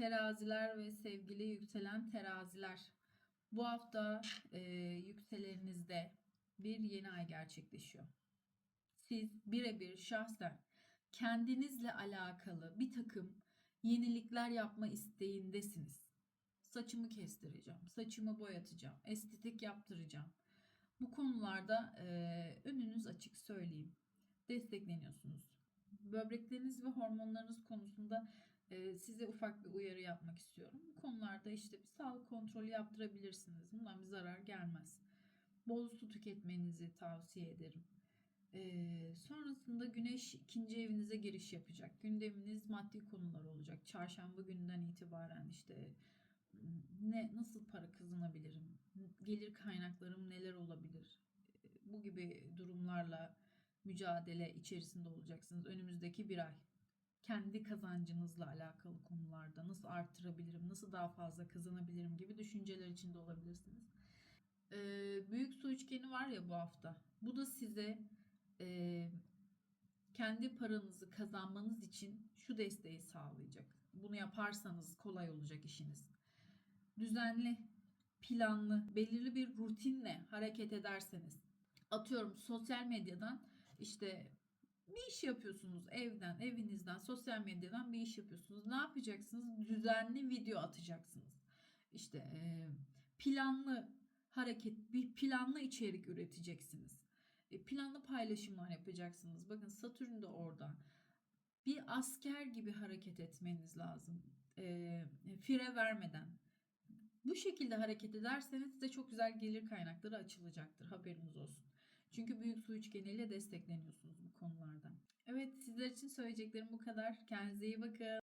Teraziler ve sevgili yükselen teraziler. Bu hafta e, yükselerinizde bir yeni ay gerçekleşiyor. Siz birebir şahsen kendinizle alakalı bir takım yenilikler yapma isteğindesiniz. Saçımı kestireceğim, saçımı boyatacağım, estetik yaptıracağım. Bu konularda e, önünüz açık söyleyeyim. Destekleniyorsunuz. Böbrekleriniz ve hormonlarınız konusunda size ufak bir uyarı yapmak istiyorum. Bu konularda işte bir sağlık kontrolü yaptırabilirsiniz. Bundan bir zarar gelmez. Bol su tüketmenizi tavsiye ederim. Ee, sonrasında güneş ikinci evinize giriş yapacak. Gündeminiz maddi konular olacak. Çarşamba gününden itibaren işte ne nasıl para kazanabilirim? Gelir kaynaklarım neler olabilir? Bu gibi durumlarla mücadele içerisinde olacaksınız önümüzdeki bir ay. Kendi kazancınızla alakalı konularda nasıl artırabilirim, nasıl daha fazla kazanabilirim gibi düşünceler içinde olabilirsiniz. Ee, büyük su üçgeni var ya bu hafta. Bu da size e, kendi paranızı kazanmanız için şu desteği sağlayacak. Bunu yaparsanız kolay olacak işiniz. Düzenli, planlı, belirli bir rutinle hareket ederseniz, atıyorum sosyal medyadan işte bir iş yapıyorsunuz evden, evinizden, sosyal medyadan bir iş yapıyorsunuz. Ne yapacaksınız? Düzenli video atacaksınız. İşte e, planlı hareket, bir planlı içerik üreteceksiniz. E, planlı paylaşımlar yapacaksınız. Bakın Satürn de orada. Bir asker gibi hareket etmeniz lazım. E, fire vermeden. Bu şekilde hareket ederseniz size çok güzel gelir kaynakları açılacaktır. Haberiniz olsun. Çünkü büyük su üçgeniyle destekleniyorsunuz bu konularda. Evet sizler için söyleyeceklerim bu kadar. Kendinize iyi bakın.